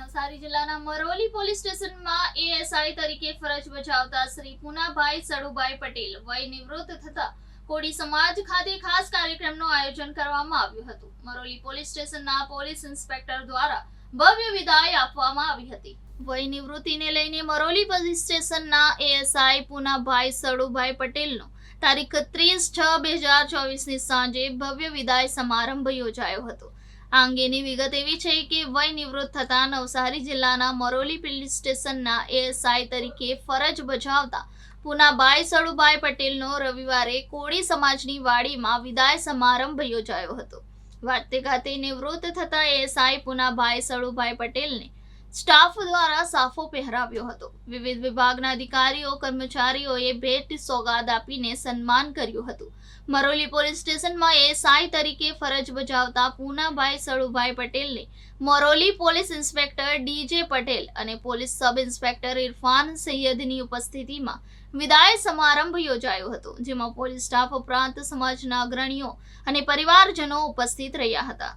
નવસારી જિલ્લાના મરોલી પોલીસ સ્ટેશનમાં એએસઆઈ તરીકે ફરજ બજાવતા શ્રી પુનાભાઈ સડુભાઈ પટેલ વય નિવૃત્ત થતા કોડી સમાજ ખાતે ખાસ કાર્યક્રમનું આયોજન કરવામાં આવ્યું હતું. મરોલી પોલીસ સ્ટેશનના પોલીસ ઇન્સ્પેક્ટર દ્વારા ભવ્ય વિદાય આપવામાં આવી હતી. વય નિવૃત્તિને લઈને મરોલી પોલીસ સ્ટેશનના એએસઆઈ પુનાભાઈ સડુભાઈ પટેલનો તારીખ ત્રીસ છ બે હજાર ચોવીસની સાંજે ભવ્ય વિદાય સમારંભ યોજાયો હતો. આ અંગેની વિગત એવી છે કે વય નિવૃત્ત થતા નવસારી જિલ્લાના મરોલી પોલીસ સ્ટેશનના એએસઆઈ તરીકે ફરજ બજાવતા પુનાભાઈ સળુભાઈ પટેલનો રવિવારે કોળી સમાજની વાડીમાં વિદાય સમારંભ યોજાયો હતો. વાતે ખાતે નિવૃત્ત થતા એએસઆઈ પુનાભાઈ સળુભાઈ પટેલને સ્ટાફ દ્વારા સાફો પહેરાવ્યો હતો. વિવિધ વિભાગના અધિકારીઓ, કર્મચારીઓએ ભેટ સોગાદ આપીને સન્માન કર્યું હતું. મરોલી પોલીસ સ્ટેશનમાં એસઆઈ તરીકે ફરજ બજાવતા પૂનાભાઈ સળુભાઈ પટેલને Maroli police inspector DJ Patel અને પોલીસ સબ ઇન્સ્પેક્ટર ઇરફાન સૈયદની ઉપસ્થિતિમાં વિદાય સમારંભ યોજાયો હતો, જેમાં પોલીસ સ્ટાફ ઉપરાંત સમાજના અગ્રણીઓ અને પરિવારજનો ઉપસ્થિત રહ્યા હતા.